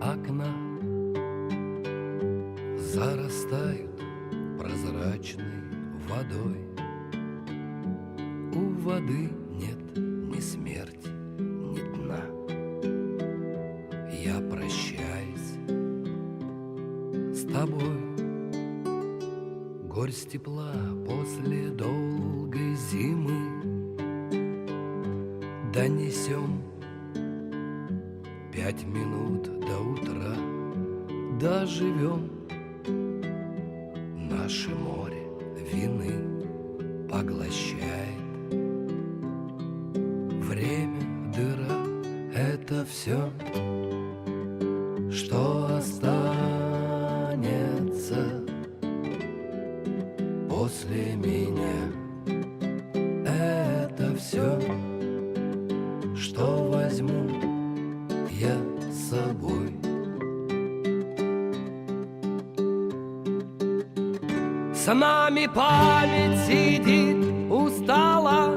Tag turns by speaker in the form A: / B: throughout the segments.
A: Окна Зарастают прозрачной водой. У воды нет ни смерти, ни дна. Я прощаюсь с тобой. Горсть тепла после долгой зимы. Донесем пять минут до утра. Доживем Наше море вины поглощает. Время, дыра — это все, что останется после меня. С нами память сидит устала,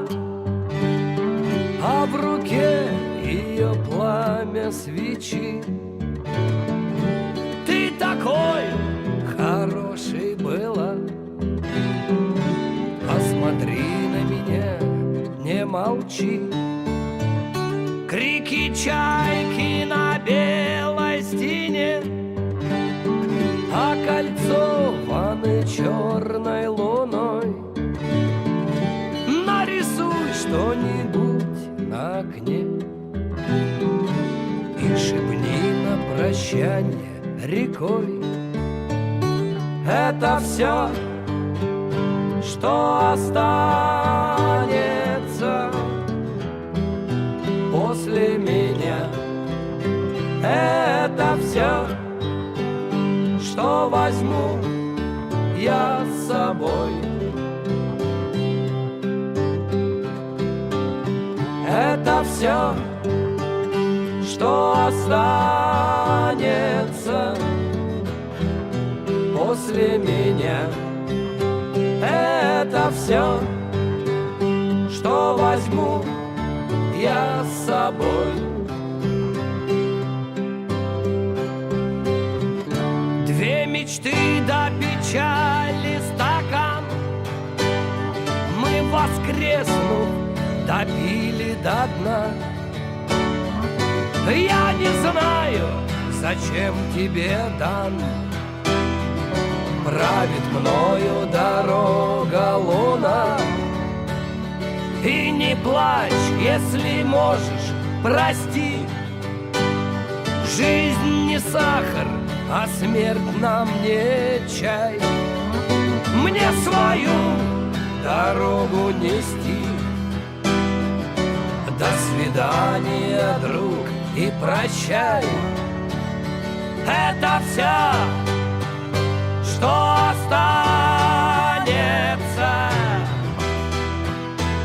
A: А в руке ее пламя свечи. Ты такой хороший была, Посмотри на меня, не молчи. Крики чайки что-нибудь на окне И шепни на прощание рекой Это все, что останется после меня. Это все, что возьму я с собой. Все, что останется после меня. Это все, что возьму я с собой. Две мечты до печали стакан Мы воскреснув допили до дна. Я не знаю, зачем тебе дан. Правит мною дорога луна. И не плачь, если можешь, прости. Жизнь не сахар, а смерть нам не чай. Мне свою дорогу нести До свидания, друг, и прощай Это все, что останется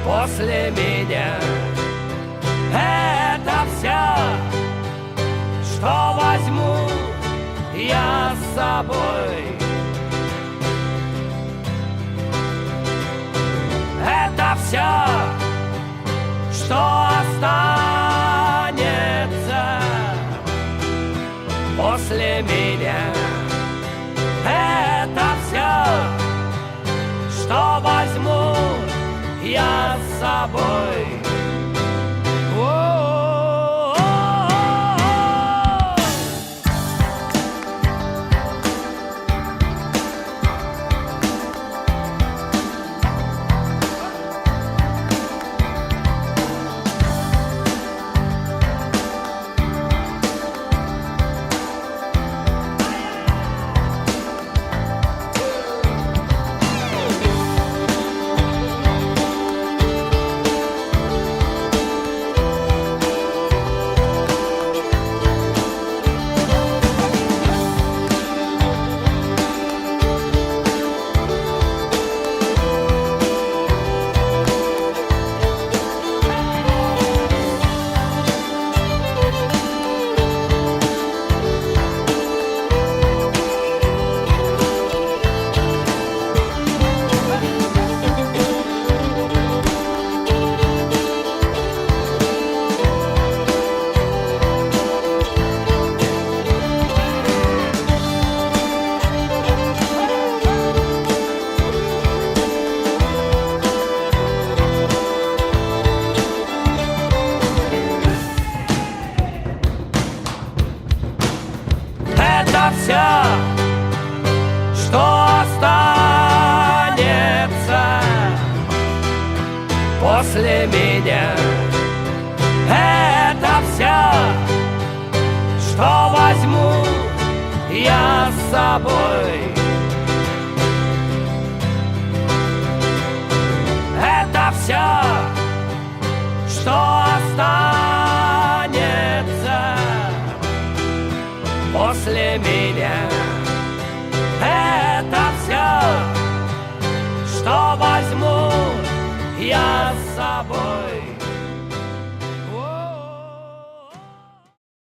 A: после меня. Это все, что возьму я с собой. После меня. Это все, что возьму я с собой. После меня. Это все, что возьму я с собой. Все,